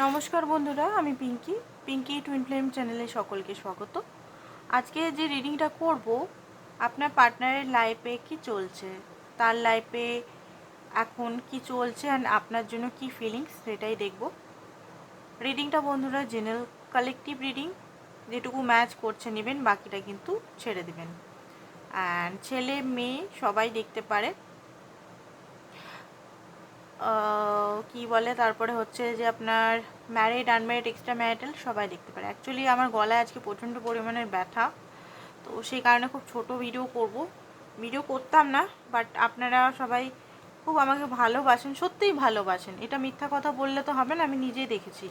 নমস্কার বন্ধুরা, আমি পিঙ্কি। পিঙ্কি টুইন ফ্লেম চ্যানেলে সকলকে স্বাগত। আজকে যে রিডিংটা করব, আপনার পার্টনারের লাইফে কি চলছে? তার লাইফে এখন কি চলছে অ্যান্ড আপনার জন্য কি ফিলিংস সেটাই দেখব। রিডিংটা বন্ধুরা জেনারেল কালেকটিভ রিডিং যেটুকু ম্যাচ করছে নেবেন, বাকিটা কিন্তু ছেড়ে দেবেন। অ্যান্ড ছেলে, মেয়ে সবাই দেখতে পারে। কি বলে, তারপরে হচ্ছে যে আপনার ম্যারিড আনম্যারিড এক্সট্রা ম্যারিটাল সবাই দেখতে পারে। অ্যাকচুয়ালি আমার গলায় আজকে প্রচণ্ড পরিমাণের ব্যথা, তো সেই কারণে খুব ছোট ভিডিও করব। ভিডিও করতাম না বাট আপনারা সবাই খুব আমাকে ভালোবাসেন, সত্যিই ভালোবাসেন। এটা মিথ্যা কথা বললে তো হবে না, আমি নিজেই দেখেছি।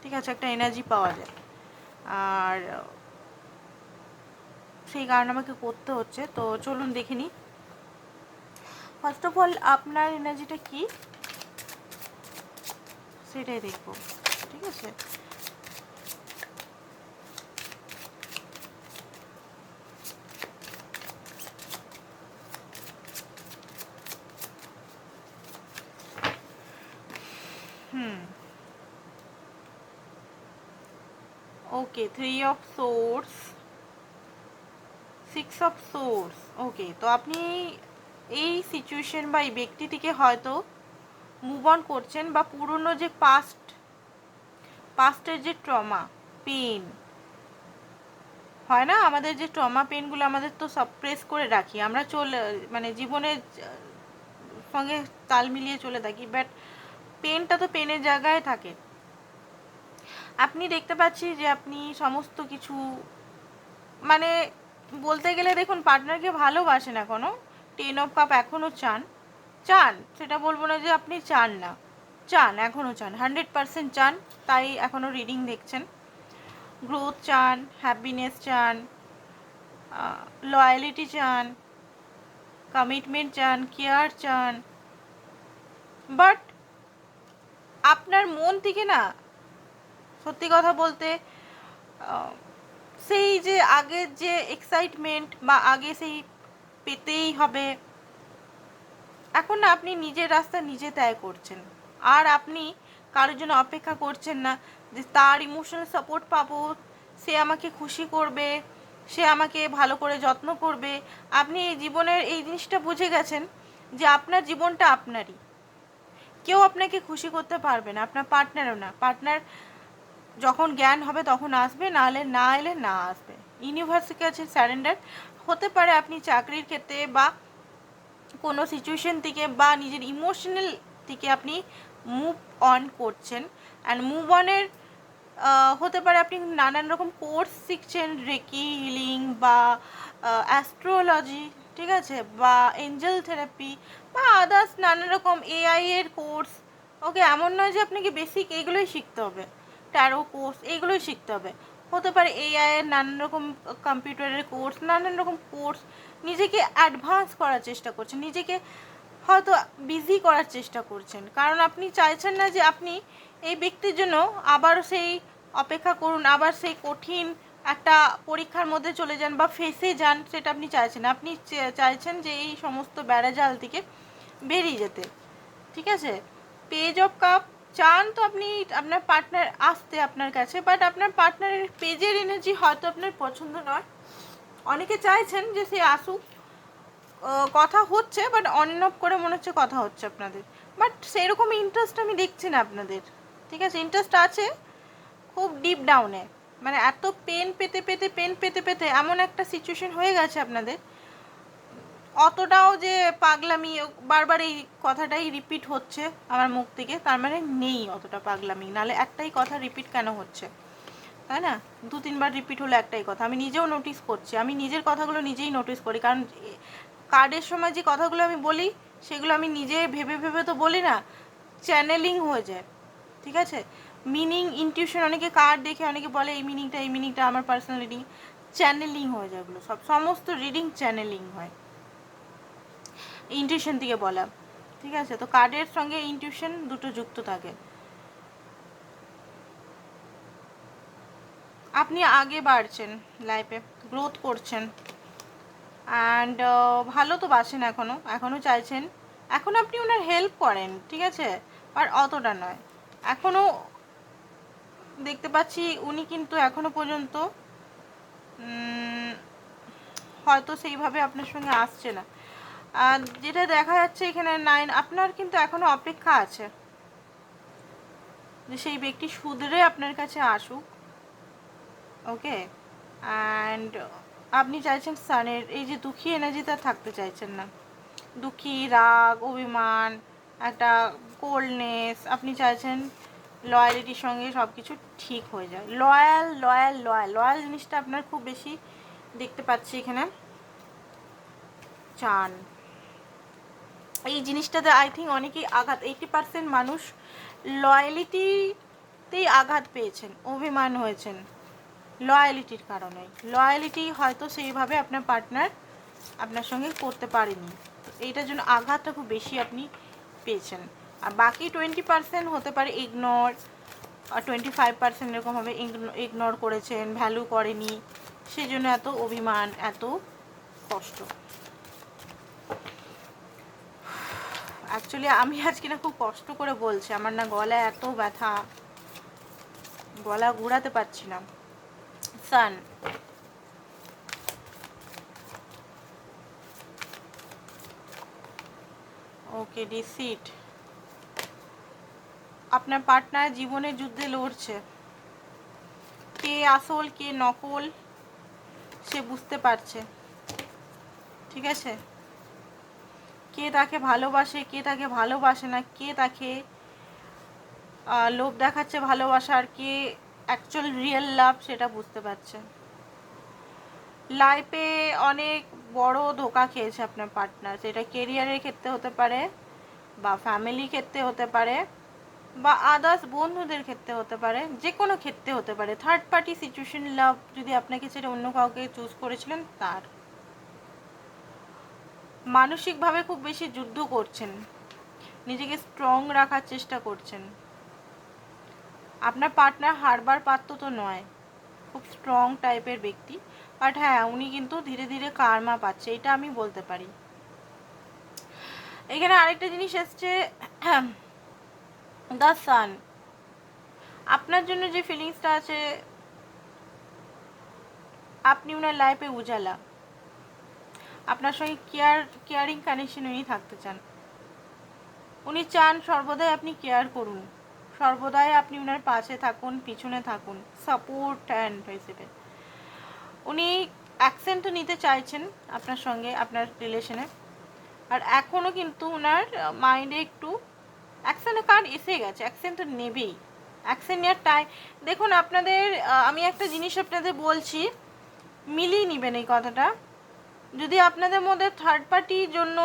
ঠিক আছে, একটা এনার্জি পাওয়া যায়। আর সেই কারণে আমাকে করতে হচ্ছে, তো চলুন দেখে ফার্স্ট অফ অল আপনার এনার্জিটা কী? সেটাই দেখব, ঠিক আছে? Okay three of swords six of swords okay তো আপনি এই সিচুয়েশন বা এই ব্যক্তিটিকে হয়তো মুভ অন করছেন বা পুরনো যে পাস্ট পাস্টের যে ট্রমা পেন হয় না? আমাদের যে ট্রমা পেনগুলো আমাদের তো সাপ্রেস করে রাখি। আমরা চলে মানে জীবনের সঙ্গে তাল মিলিয়ে চলে থাকি বাট পেনটা তো পেনের জায়গায় থাকে। আপনি দেখতে পাচ্ছি যে আপনি সমস্ত কিছু মানে বলতে গেলে দেখুন পার্টনারকে ভালোবাসেন এখনও টেন অফ কাপ এখনও চান। চান, সেটা বলব না যে আপনি চান না। চান এখনও চান। হান্ড্রেড পারসেন্ট চান, তাই এখনও রিডিং দেখছেন। গ্রোথ চান হ্যাপিনেস চান লয়ালিটি চান কমিটমেন্ট চান কেয়ার চান। বাট আপনার মন থেকে না, সত্যি কথা বলতে সেই যে আগের যে এক্সাইটমেন্ট বা আগে সেই পেতেই হবে এখন না আপনি নিজের রাস্তা নিজে ত্যাগ করছেন। আর আপনি কারোর জন্য অপেক্ষা করছেন না যে তার ইমোশনাল সাপোর্ট পাবো, সে আমাকে খুশি করবে, সে আমাকে ভালো করে যত্ন করবে। আপনি এই জীবনের এই জিনিসটা বুঝে গেছেন যে আপনার জীবনটা আপনারই। কেউ আপনাকে খুশি করতে পারবে না, আপনার পার্টনারও না। পার্টনার যখন জ্ঞান হবে তখন আসবে, না হলে না এলে না আসবে। ইউনিভার্সিটি আছে স্যারেন্ডার হতে পারে আপনি চাকরির ক্ষেত্রে বা কোনো সিচুয়েশন থেকে বা নিজের ইমোশনাল থেকে আপনি মুভ অন করছেন। অ্যান্ড মুভ অনের হতে পারে আপনি নানান রকম কোর্স শিখছেন রেকি হিলিং বা অ্যাস্ট্রোলজি ঠিক আছে? বা এঞ্জেল থেরাপি বা আদার্স নানান রকম এআই এর কোর্স ওকে এমন নয় যে আপনাকে বেসিক এগুলোই শিখতে হবে। ট্যারো কোর্স এগুলোই শিখতে হবে। হতে পারে এআই এর নানান রকম কম্পিউটারের কোর্স নানান রকম কোর্স নিজেকে অ্যাডভান্স করার চেষ্টা করছেন, নিজেকে হয়তো বিজি করার চেষ্টা করছেন। কারণ আপনি চাইছেন না যে আপনি এই ব্যক্তির জন্য আবার সেই অপেক্ষা করুন, আবার সেই কঠিন একটা পরীক্ষার মধ্যে চলে যান বা ফেসে যান, সেটা আপনি চাইছেন আপনি চাইছেন যে এই সমস্ত বেড়াজাল থেকে বেরিয়ে যেতে। ঠিক আছে? পেজ অফ কাপ চান তো আপনি আপনার পার্টনার আসতে আপনার কাছে বাট আপনার পার্টনারের পেজের এনার্জি হয়তো আপনার পছন্দ নয়। অনেকে চাইছেন যে সে আসুক কথা হচ্ছে বাট অন অফ করে মনে হচ্ছে কথা হচ্ছে আপনাদের। বাট সেরকম ইন্টারেস্ট আমি দেখছি না আপনাদের। ঠিক আছে ইন্টারেস্ট আছে খুব ডিপ ডাউনে মানে এত পেন পেতে পেতে পেন পেতে পেতে এমন একটা সিচুয়েশন হয়ে গেছে আপনাদের। অতটাও যে পাগলামি, বারবার এই কথাটাই রিপিট হচ্ছে আমার মুখ থেকে। তার মানে নেই অতটা পাগলামি। নালে একটাই কথা রিপিট কেন হচ্ছে? তাই না? দু, তিনবার রিপিট হলো একটাই কথা। আমি নিজেও নোটিস করছি। আমি নিজের কথাগুলো নিজেই নোটিস করি। কারণ কার্ডের সময় যে কথাগুলো আমি বলি, সেগুলো আমি নিজে ভেবে ভেবে তো বলি না। চ্যানেলিং হয়ে যায়। ঠিক আছে? মিনিং ইনটিউশন অনেকে কার্ড দেখে অনেকে বলে, এই মিনিংটা এই মিনিংটা আমার পার্সোনাল রিডিং চ্যানেলিং হয়ে যায় ওগুলো সব। সমস্ত রিডিং চ্যানেলিং হয়। ইনটিউশন থেকে বলা। ঠিক আছে? তো কার্ডের সঙ্গে ইনটিউশন দুটো যুক্ত থাকে। আপনি আগে বাড়ছেন লাইফে গ্রোথ করছেন। অ্যান্ড ভালো তো বাসেন এখনও এখনও চাইছেন। এখন আপনি ওনার হেল্প করেন, ঠিক আছে? আর অতটা নয়। এখনও দেখতে পাচ্ছি উনি কিন্তু এখনও পর্যন্ত হয়তো সেইভাবে আপনার সঙ্গে আসছে না। আর যেটা দেখা যাচ্ছে এখানে নাইন আপনার কিন্তু এখনও অপেক্ষা আছে। যে সেই ব্যক্তি শুধরে আপনার কাছে আসুক। ওকে অ্যান্ড আপনি চাইছেন সানের এই যে দুঃখী এনার্জিতে আর থাকতে চাইছেন না। দুঃখী, রাগ, অভিমান, একটা কোল্ডনেস আপনি চাইছেন লয়ালিটির সঙ্গে সব কিছু ঠিক হয়ে যায়। লয়াল লয়াল লয়াল লয়াল জিনিসটা আপনার খুব বেশি দেখতে পাচ্ছি এখানে। চান। এই জিনিসটাতে আই থিঙ্ক অনেকেই আঘাত এইটি পার্সেন্ট মানুষ লয়ালিটিতেই আঘাত পেয়েছেন, অভিমান হয়েছেন। লয়ালিটির কারণে। লয়ালিটি হয়তো সেইভাবে আপনার পার্টনার আপনার সঙ্গে করতে পারেনি। এইটার জন্য আঘাতটা খুব বেশি আপনি পেয়েছেন। আর বাকি টোয়েন্টি পার্সেন্ট হতে পারে ইগনোর আর টোয়েন্টি ফাইভ পার্সেন্ট এরকমভাবে ইগনোর করেছেন ভ্যালু করেনি সেই জন্য এত অভিমান, এত কষ্ট। অ্যাকচুয়ালি আমি আজকে না খুব কষ্ট করে বলছি, আমার না গলায় এত ব্যথা, গলা ঘুরাতে পারছি না। সান ওকে ডিসিট আপনার পার্টনার জীবনের যুদ্ধে লড়ছে। কে আসল, কে নকল, সে বুঝতে পারছে। ঠিক আছে? কে তাকে ভালোবাসে, কে তাকে ভালোবাসে না, কে তাকে লোভ দেখাচ্ছে ভালোবাসার, কে অ্যাকচুয়াল রিয়েল লাভ সেটা বুঝতে পারছেন লাইফে অনেক বড় ধোকা খেয়েছে আপনার পার্টনার সেটা কেরিয়ারের ক্ষেত্রে হতে পারে বা ফ্যামিলি ক্ষেত্রে হতে পারে বা আদার্স বন্ধুদের ক্ষেত্রে হতে পারে যে কোনো ক্ষেত্রে হতে পারে। থার্ড পার্টি সিচুয়েশন লাভ যদি আপনাকে ছেড়ে অন্য কাউকে চুজ করেছিলেন, তার। মানসিকভাবে খুব বেশি যুদ্ধ করছেন। নিজেকে স্ট্রং রাখার চেষ্টা করছেন। আপনার পার্টনার হারবার পাত্র তো নয়। খুব স্ট্রং টাইপের ব্যক্তি। বাট হ্যাঁ উনি কিন্তু ধীরে ধীরে কারমা পাচ্ছে, এটা আমি বলতে পারি। এখানে আরেকটা জিনিস এসছে দ্য সান আপনার জন্য যে ফিলিংসটা আছে, আপনি ওনার লাইফে উজালা। আপনার সঙ্গে কেয়ার কেয়ারিং কানেকশন উনি থাকতে চান। উনি চান সর্বদাই আপনি কেয়ার করুন। সর্বদাই আপনি ওনার পাশে থাকুন, পিছনে থাকুন সাপোর্ট অ্যান্ড হিসেবে উনি অ্যাকসেন্টও নিতে চাইছেন আপনার সঙ্গে, আপনার রিলেশনে আর এখনও কিন্তু ওনার মাইন্ডে একটু অ্যাকসেন্টের কার্ড এসে গেছে অ্যাকসেন্ট নেবেই। অ্যাকসেন্ট নেওয়ার টাইম দেখুন, আপনাদের আমি একটা জিনিস আপনাদের বলছি, মিলিয়ে নেবেন এই কথাটা। যদি আপনাদের মধ্যে থার্ড পার্টির জন্য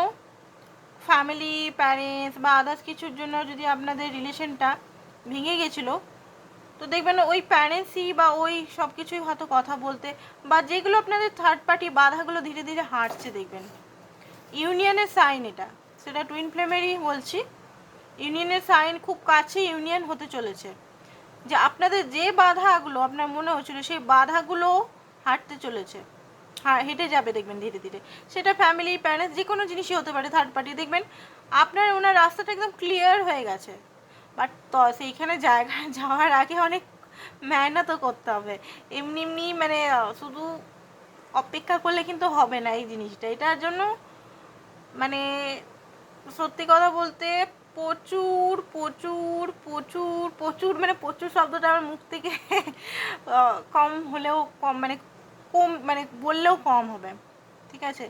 ফ্যামিলি প্যারেন্টস বা আদার্স কিছুর জন্য যদি আপনাদের রিলেশনটা ভেঙে গেছিল। তো দেখবেন ওই প্যারেন্টসই বা ওই সব কিছুই হয়তো কথা বলতে বা যেগুলো আপনাদের থার্ড পার্টি বাধাগুলো ধীরে ধীরে হাঁটছে দেখবেন। ইউনিয়নের সাইন এটা। সেটা টুইন ফ্লেমেরই বলছি। ইউনিয়নের সাইন খুব কাছে ইউনিয়ন হতে চলেছে। যে আপনাদের যে বাধাগুলো আপনার মনে হচ্ছিল সেই বাধাগুলো হাঁটতে চলেছে। হ্যাঁ হেঁটে যাবে দেখবেন ধীরে ধীরে। সেটা ফ্যামিলি প্যারেন্টস যে কোনো জিনিসই হতে পারে থার্ড পার্টি দেখবেন আপনার ওনার রাস্তাটা একদম ক্লিয়ার হয়ে গেছে। বাট তো সেইখানে জায়গায় যাওয়ার আগে অনেক মেহনতও করতে হবে। এমনি এমনি মানে শুধু অপেক্ষা করলে কিন্তু হবে না এই জিনিসটা। এটার জন্য মানে সত্যি কথা বলতে প্রচুর প্রচুর প্রচুর প্রচুর মানে প্রচুর শব্দটা আমার মুখ থেকে কম হলেও কম মানে কম মানে বললেও কম হবে। ঠিক আছে?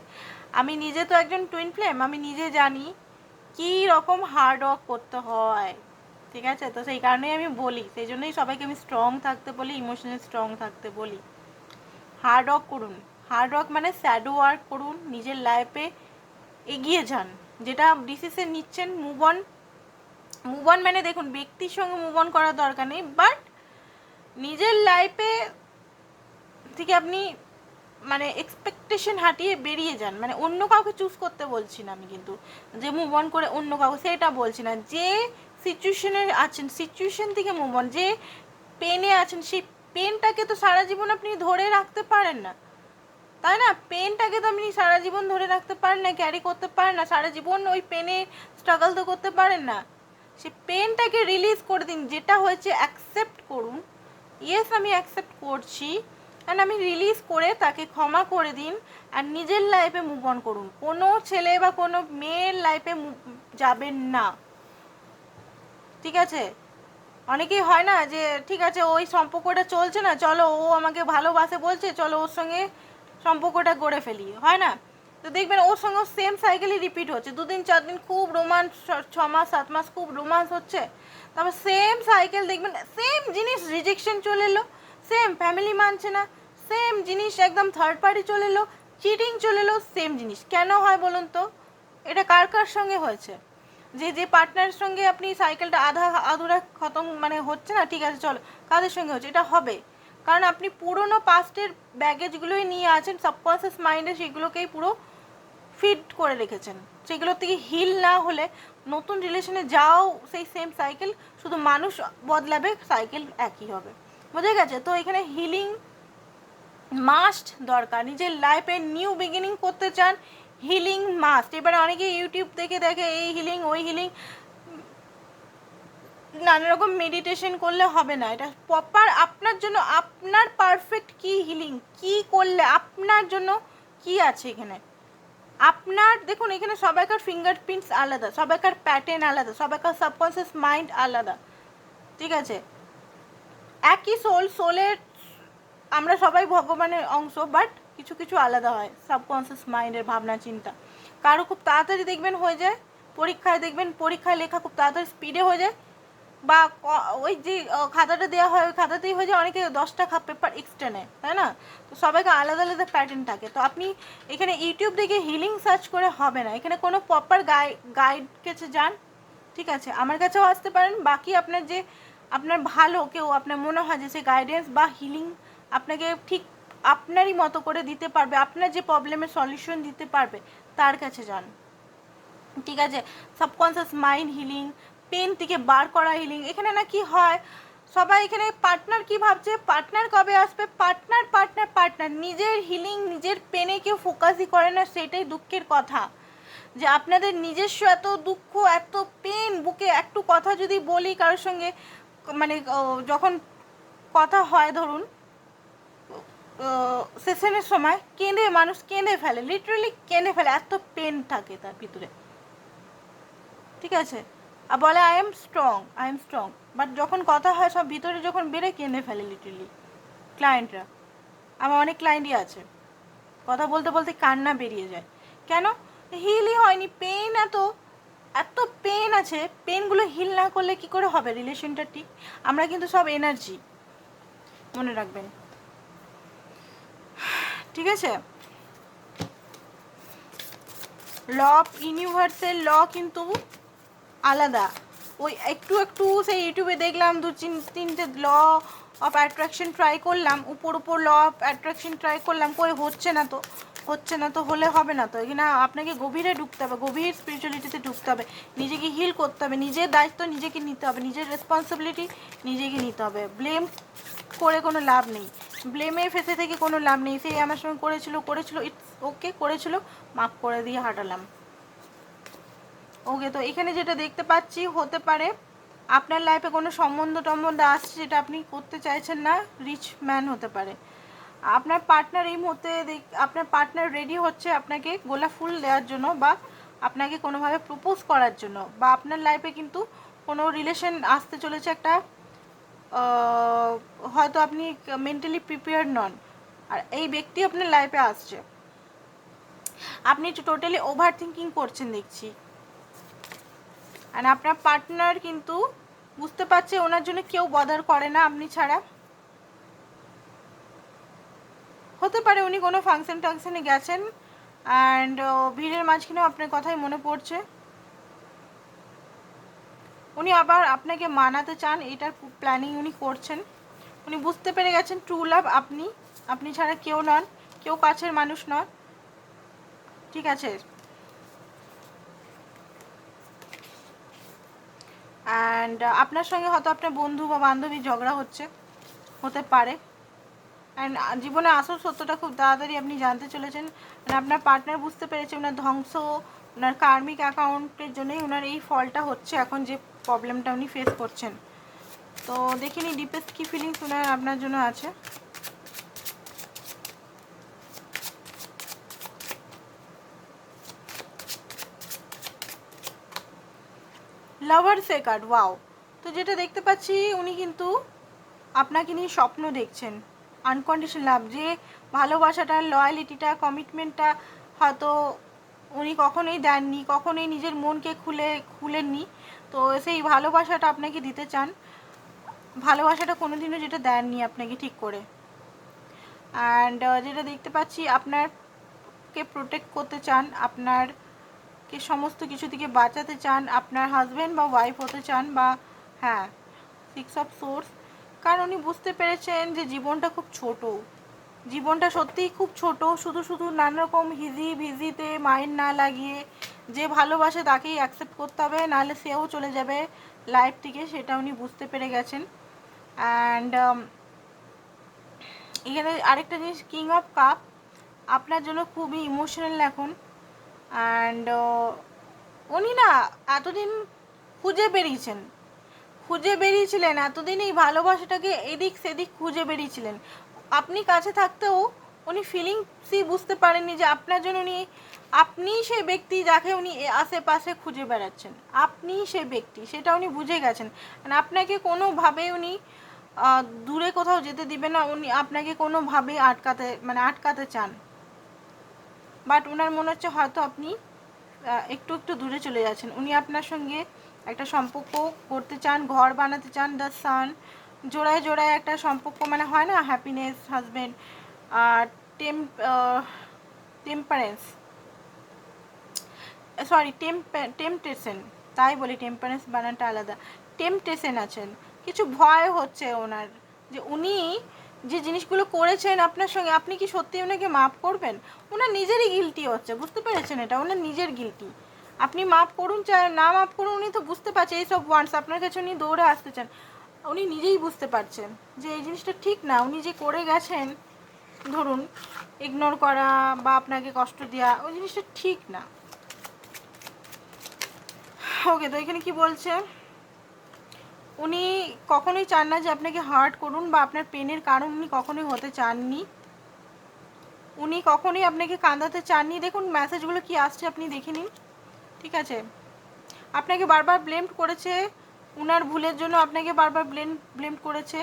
আমি নিজে তো একজন টুইন ফ্লেম আমি নিজে জানি কী রকম হার্ড ওয়ার্ক করতে হয়। ঠিক আছে? তো সেই কারণেই আমি বলি, সেই জন্যই সবাইকে আমি স্ট্রং থাকতে বলি ইমোশনাল স্ট্রং থাকতে বলি। হার্ড ওয়ার্ক করুন। হার্ড ওয়ার্ক মানে স্যাডো ওয়ার্ক করুন, নিজের লাইফে এগিয়ে যান। যেটা ডিসিশন নিচ্ছেন মুভ অন মুভ অন মানে দেখুন, ব্যক্তির সঙ্গে মুভ অন করার দরকার নেই বাট নিজের লাইফে থেকে আপনি মানে এক্সপেকটেশন হাঁটিয়ে বেরিয়ে যান। মানে অন্য কাউকে চুজ করতে বলছি না আমি কিন্তু। যে মুভ অন করে অন্য কাউকে, সেটা বলছি না। যে সিচুয়েশনে আছেন সিচুয়েশন থেকে মুভ অন যে পেনে আছেন, সেই পেনটাকে তো সারা জীবন আপনি ধরে রাখতে পারেন না। তাই না? পেনটাকে তো আপনি সারা জীবন ধরে রাখতে পারেন না ক্যারি করতে পারেন না, সারা জীবন ওই পেনে স্ট্রাগল তো করতে পারেন না। সে পেনটাকে রিলিজ করে দিন, যেটা হয়েছে অ্যাকসেপ্ট করুন। ইয়েস আমি অ্যাকসেপ্ট করছি অ্যান্ড আমি রিলিজ করে তাকে ক্ষমা করে দিন আর নিজের লাইফে মুভ অন করুন। কোনো ছেলে বা কোনো মেয়ের লাইফে যাবেন না। ঠিক আছে? অনেকেই হয় না যে, ঠিক আছে, ওই সম্পর্কটা চলছে না, চলো ও আমাকে ভালোবাসে বলছে, চলো ওর সঙ্গে সম্পর্কটা গড়ে ফেলি, হয় না? তো দেখবেন ওর সঙ্গে সেম সাইকেলই রিপিট হচ্ছে, দুদিন, চার দিন খুব রোমান্স ছ মাস, সাত মাস খুব রোমান্স হচ্ছে, তারপর সেম সাইকেল দেখবেন সেম জিনিস রিজেকশন চলে এলো সেম ফ্যামিলি মানছে না সেম জিনিস একদম থার্ড পার্টি চলে এলো চিটিং চলে এলো সেম জিনিস, কেন হয় বলুন তো? এটা কার কার সঙ্গে হয়েছে? যে যে পার্টনারের সঙ্গে আপনি সাইকেলটা আধা, আধুরা খতম মানে হচ্ছে না, ঠিক আছে, চলো, কাদের সঙ্গে হচ্ছে? এটা হবে। কারণ আপনি পুরনো পাস্টের ব্যাগেজগুলোই নিয়ে আছেন সাবকনসিয়াস মাইন্ডে সেগুলোকেই পুরো ফিট করে রেখেছেন। সেগুলো থেকে হিল না হলে নতুন রিলেশনে যাও, সেই সেম সাইকেল শুধু মানুষ বদলাবে সাইকেল একই হবে। বুঝে গেছে? তো এখানে হিলিং মাস্ট দরকার। নিজের লাইফে নিউ বিগিনিং করতে চান হিলিং মাস্ট এবারে অনেকে ইউটিউব থেকে দেখে এই হিলিং ওই হিলিং নানা রকম মেডিটেশন করলে হবে না। এটা প্রপার আপনার জন্য, আপনার পারফেক্ট কি হিলিং কি করলে, আপনার জন্য কি আছে এখানে? আপনার, দেখুন, এখানে সবাইকার ফিঙ্গারপ্রিন্টস আলাদা, সবাইকার প্যাটার্ন আলাদা, সবাইকার সাবকনসিয়াস মাইন্ড আলাদা। ঠিক আছে? একই সোল সোলের আমরা সবাই ভগবানের অংশ বাট কিছু কিছু আলাদা হয় সাবকনসিয়াস মাইন্ডের ভাবনা, চিন্তা। কারও খুব তাড়াতাড়ি দেখবেন হয়ে যায়, পরীক্ষায় দেখবেন, পরীক্ষায় লেখা খুব তাড়াতাড়ি স্পিডে হয়ে যায়, বা ওই যে খাতাটা দেওয়া হয়, ওই খাতাতেই হয়ে যায়, অনেকে দশটা খা পেপার এক্সট্রা নেয়, তাই না? তো সবাইকে আলাদা আলাদা প্যাটার্ন থাকে। তো আপনি এখানে ইউটিউব দেখে হিলিং সার্চ করে হবে না। এখানে কোনো প্রপার গাই গাইড কাছে যান, ঠিক আছে, আমার কাছেও আসতে পারেন। বাকি আপনার যে, আপনার ভালো কেউ, আপনার মনে হয় যে সে গাইডেন্স বা হিলিং আপনাকে ঠিক আপনারই মতো করে দিতে পারবে, আপনার যে প্রবলেমের সলিউশন দিতে পারবে, তার কাছে যান। ঠিক আছে? সাবকনসিয়াস মাইন্ড হিলিং পেন থেকে বার করা হিলিং এখানে না কি হয়, সবাই এখানে পার্টনার কি ভাবছে? পার্টনার কবে আসবে? পার্টনার পার্টনার পার্টনার নিজের হিলিং নিজের পেনে কেউ ফোকাসই করে না, সেটাই দুঃখের কথা। যে আপনাদের নিজস্ব এত দুঃখ, এত পেন বুকে একটু কথা যদি বলি কারোর সঙ্গে মানে যখন কথা হয় ধরুন সেশনের সময় কেঁদে মানুষ কেঁদে ফেলে লিটারালি কেঁদে ফেলে, এত পেন থাকে তার ভিতরে। ঠিক আছে? আর বলে I am strong I am strong but যখন কথা হয়, সব ভিতরে যখন বেড়ে কেঁদে ফেলে লিটারালি ক্লায়েন্টরা আমার অনেক ক্লায়েন্টই আছে। কথা বলতে বলতে কান্না বেরিয়ে যায়। কেন? হিলই হয়নি পেন এত এত পেন আছে পেনগুলো হিল না করলে কি করে হবে রিলেশনটা ঠিক? আমরা কিন্তু সব এনার্জি মনে রাখবেন। ঠিক আছে? ল অফ ইউনিভার্সের ল কিন্তু আলাদা। ওই একটু একটু সেই ইউটিউবে দেখলাম, দু তিন, তিনটে ল অফ অ্যাট্রাকশন ট্রাই করলাম, উপর উপর ল অফ অ্যাট্রাকশন ট্রাই করলাম, কই হচ্ছে না তো? হচ্ছে না তো হলে হবে না তো? এখানে আপনাকে গভীরে ঢুকতে হবে, গভীর স্পিরিচুয়ালিটিতে ঢুকতে হবে। নিজেকে হিল করতে হবে, নিজের দায়িত্ব নিজেকে নিতে হবে, নিজের রেসপন্সিবিলিটি নিজেকে নিতে হবে। ব্লেম করে কোনো লাভ নেই। ব্লেমে ফেসে থেকে কোনো লাভ নেই। সেই আমার সঙ্গে করেছিল করেছিল ইটস ওকে করেছিল, মাফ করে দিয়ে হাঁটালাম। ওকে, তো এখানে যেটা দেখতে পাচ্ছি, হতে পারে আপনার লাইফে কোনো সম্বন্ধ টম্বন্ধ আসছে যেটা আপনি করতে চাইছেন না রিচ ম্যান হতে পারে। আপনার পার্টনার এই মুহূর্তে আপনার পার্টনার রেডি হচ্ছে আপনাকে গোলাপ ফুল দেওয়ার জন্য বা আপনাকে কোনোভাবে প্রপোজ করার জন্য বা আপনার লাইফে কিন্তু কোনো রিলেশন আসতে চলেছে একটা হয়তো আপনি মেন্টালি প্রিপেয়ার নন। আর এই ব্যক্তি আপনার লাইফে আসছে। আপনি টোটালি ওভার থিঙ্কিং করছেন দেখছি। আর আপনার পার্টনার কিন্তু বুঝতে পারছে ওনার জন্য কেউ বদার করে না আপনি ছাড়া। হতে পারে উনি কোনো ফাংশন টাংশনে গেছেন অ্যান্ড ভিড়ের মাঝখানেও আপনার কথাই মনে পড়ছে। উনি আবার আপনাকে মানাতে চান, এটার প্ল্যানিং উনি করছেন। উনি বুঝতে পেরে গেছেন ট্রু লাভ আপনি আপনি ছাড়া কেউ নন, কেউ কাছের মানুষ নন। ঠিক আছে? অ্যান্ড আপনার সঙ্গে হয়তো আপনার বন্ধু বা বান্ধবী ঝগড়া হচ্ছে, হতে পারে। অ্যান্ড জীবনে আসল সত্যটা খুব তাড়াতাড়ি আপনি জানতে চলেছেন। and আপনার পার্টনার বুঝতে পেরেছে, ওনার ধ্বংস, ওনার কার্মিক অ্যাকাউন্টের জন্যই ওনার এই ফলটা হচ্ছে এখন যে প্রবলেমটা উনি ফেস করছেন। তো দেখিনি ডিপেস্ট কি ফিলিংস ওনার আপনার জন্য আছে। লাভার সে কার্ড ওয়াও তো যেটা দেখতে পাচ্ছি, উনি কিন্তু আপনাকে নিয়ে স্বপ্ন দেখছেন। আনকন্ডিশন লাভ যে ভালোবাসাটা লয়ালিটিটা কমিটমেন্টটা হয়তো উনি কখনোই দেননি, কখনোই নিজের মনকে খুলে, খুলেননি। তো সেই ভালোবাসাটা আপনাকে দিতে চান? ভালোবাসাটা কোনোদিনও যেটা দেননি আপনাকে ঠিক করে। অ্যান্ড যেটা দেখতে পাচ্ছি, আপনারকে প্রোটেক্ট করতে চান আপনার কে সমস্ত কিছু থেকে বাঁচাতে চান, আপনার হাজব্যান্ড বা ওয়াইফ হতে চান বা হ্যাঁ সিক্স অফ সোর্স কারণ উনি বুঝতে পেরেছেন যে জীবনটা খুব ছোট। জীবনটা সত্যিই খুব ছোট, শুধু শুধু নানা রকম হিজি ভিজিতে মাইন্ড না লাগিয়ে যে ভালোবাসে তাকেই অ্যাকসেপ্ট করতে হবে, নাহলে সেও চলে যাবে লাইফ থেকে সেটা উনি বুঝতে পেরে গেছেন। অ্যান্ড এখানে আরেকটা জিনিস কিং অফ কাপ আপনার জন্য খুবই ইমোশনাল এখন। অ্যান্ড উনি না এতদিন খুঁজে বেরিয়েছেন। খুঁজে বেরিয়েছিলেন, এতদিন এই ভালোবাসাটাকে এদিক সেদিক খুঁজে বেরিয়েছিলেন। আপনি কাছে থাকতেও উনি ফিলিংসই বুঝতে পারেননি যে আপনার জন্য উনি আপনিই সেই ব্যক্তি যাকে উনি আশেপাশে খুঁজে বেড়াচ্ছেন আপনিই সেই ব্যক্তি, সেটা উনি বুঝে গেছেন। মানে আপনাকে কোনোভাবে উনি দূরে কোথাও যেতে দিবে না, উনি আপনাকে কোনোভাবে আটকাতে মানে আটকাতে চান। বাট ওনার মনে হচ্ছে হয়তো আপনি একটু একটু দূরে চলে যাচ্ছেন। উনি আপনার সঙ্গে একটা সম্পর্ক করতে চান, ঘর বানাতে চান দ্য সান জোড়ায় জোড়ায় একটা সম্পর্ক মানে হয় না হ্যাপিনেস হাজব্যান্ড আর টেম টেম্পারেন্স সরি টেম্পটেশন তাই বলি টেম্পারেন্স বানানটা আলাদা। টেম্পটেশন আছেন, কিছু ভয় হচ্ছে ওনার, যে উনি যে জিনিসগুলো করেছেন আপনার সঙ্গে, আপনি কি সত্যি ওনাকে মাফ করবেন? ওনার নিজেরই গিলটি হচ্ছে, বুঝতে পেরেছেন এটা? ওনার নিজের গিলটি আপনি মাফ করুন, চাই, না মাফ করুন, উনি তো বুঝতে পারছে, এইসব ওয়ান্স আপনার কাছে উনি দৌড়ে আসতে চান। উনি নিজেই বুঝতে পারছেন যে এই জিনিসটা ঠিক না, উনি যে করে গেছেন, ধরুন ইগনোর করা বা আপনাকে কষ্ট দেওয়া ওই জিনিসটা ঠিক না। ওকে তো এখানে কি বলছে? উনি কখনোই চান না যে আপনাকে হার্ট করুন বা আপনার পেনের কারণ উনি কখনোই হতে চাননি। উনি কখনোই আপনাকে কাঁদাতে চাননি। দেখুন মেসেজগুলো কি আসছে আপনি দেখে নিন, ঠিক আছে? আপনাকে বারবার ব্লেম করেছে, উনার ভুলের জন্য আপনাকে বারবার ব্লেম ব্লেম করেছে।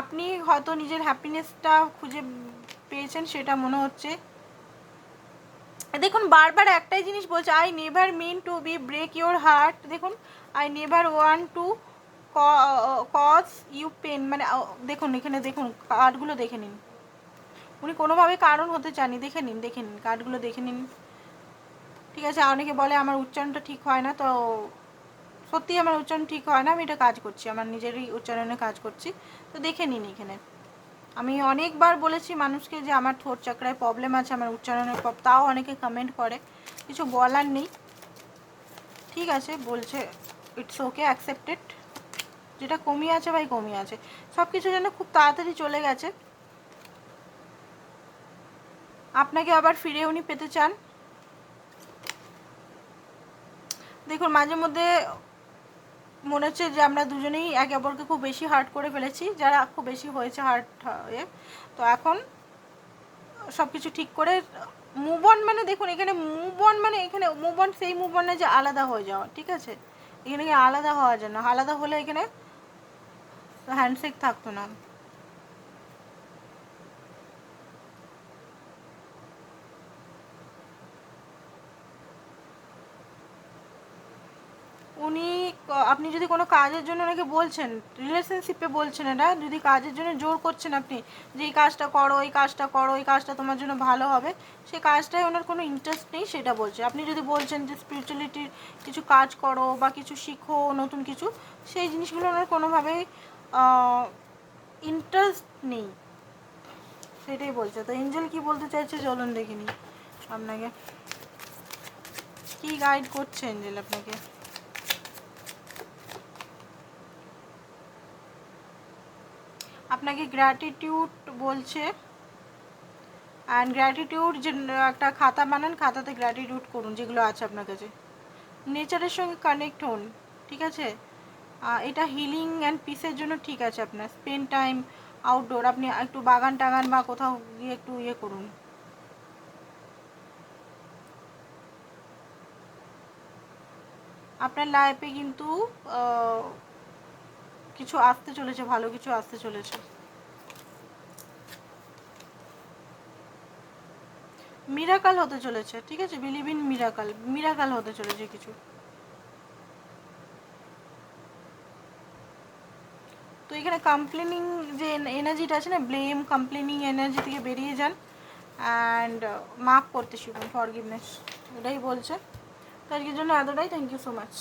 আপনি হয়তো নিজের হ্যাপিনেসটা খুঁজে পেয়েছেন, সেটা মনে হচ্ছে। দেখুন বারবার একটাই জিনিস বলছে I never mean to be break your heart দেখুন I never want to cause you pain মানে দেখুন, এখানে দেখুন কার্ডগুলো দেখে নিন। উনি কোনোভাবে কারণ হতে চাননি। দেখে নিন দেখে নিন কার্ডগুলো দেখে নিন। ঠিক আছে, অনেকে বলে, আমার উচ্চারণটা ঠিক হয় না। তো সত্যি আমার উচ্চারণ ঠিক হয় না। আমি এটা কাজ করছি, আমার নিজেরই উচ্চারণে কাজ করছি। তো দেখে নিন এখানে। আমি অনেকবার বলেছি মানুষকে যে আমার ঠোঁট চাকরায় প্রবলেম আছে, আমার উচ্চারণের প্রব- তাও অনেকে কমেন্ট করে। কিছু বলার নেই। ঠিক আছে, বলছে ইটস ওকে অ্যাকসেপ্টেড যেটা কমিয়ে আছে ভাই কমিয়ে আছে। সব কিছু যেন খুব তাড়াতাড়ি চলে গেছে। আপনাকে আবার ফিরে উনি পেতে চান। দেখুন মাঝে মধ্যে মনে হচ্ছে যে আমরা দুজনেই একে অপরকে খুব বেশি হার্ট করে ফেলেছি, যারা খুব বেশি হয়েছে হার্ট হয়ে। তো এখন সব কিছু ঠিক করে মুভ অন মানে দেখুন, এখানে মুভ অন মানে এখানে মুভ অন সেই মুভ অন যে আলাদা হয়ে যাওয়া, ঠিক আছে? এখানে আলাদা হওয়া যায় না আলাদা হলে এখানে হ্যান্ডশেক থাকতো না। উনি, আপনি যদি কোনো কাজের জন্য ওনাকে বলছেন রিলেশনশিপে বলছেন এটা যদি কাজের জন্য জোর করছেন আপনি যে এই কাজটা করো, এই কাজটা করো, এই কাজটা তোমার জন্য ভালো হবে সেই কাজটায় ওনার কোনো ইন্টারেস্ট নেই, সেটা বলছে। আপনি যদি বলছেন যে স্পিরিচুয়ালিটির কিছু কাজ করো বা কিছু শিখো, নতুন কিছু, সেই জিনিসগুলো ওনার কোনোভাবেই ইন্টারেস্ট নেই। সেটাই বলছে। তো এঞ্জেল কি বলতে চাইছে চলুন দেখিনি আপনাকে কি গাইড করছে এঞ্জেল আপনাকে? আপনাকে গ্র্যাটিটিউড বলছে। অ্যান্ড গ্র্যাটিটিউড যে, একটা খাতা বানান, খাতাতে গ্র্যাটিটিউড করুন, যেগুলো আছে আপনার কাছে। নেচারের সঙ্গে কানেক্ট হন, ঠিক আছে? এটা হিলিং অ্যান্ড পিসের জন্য ঠিক আছে আপনার। স্পেন্ড টাইম আউটডোর আপনি একটু বাগান টাগান বা কোথাও গিয়ে একটু ইয়ে করুন। আপনার লাইফে কিন্তু কিছু আসতে চলেছে, ভালো কিছু আসতে চলেছে। মিরাকাল হতে চলেছে, ঠিক আছে? বিলিভ ইন মিরাকাল মিরাকাল হতে চলেছে কিছু। তো এখানে কমপ্লেনিং যে এনার্জিটা আছে না ব্লেম কমপ্লেনিং এনার্জি থেকে বেরিয়ে যান অ্যান্ড মাফ করতে শিখুন ফরগিভনেস এটাই বলছে। তো আজকের জন্য এতটাই থ্যাংক ইউ সো মাচ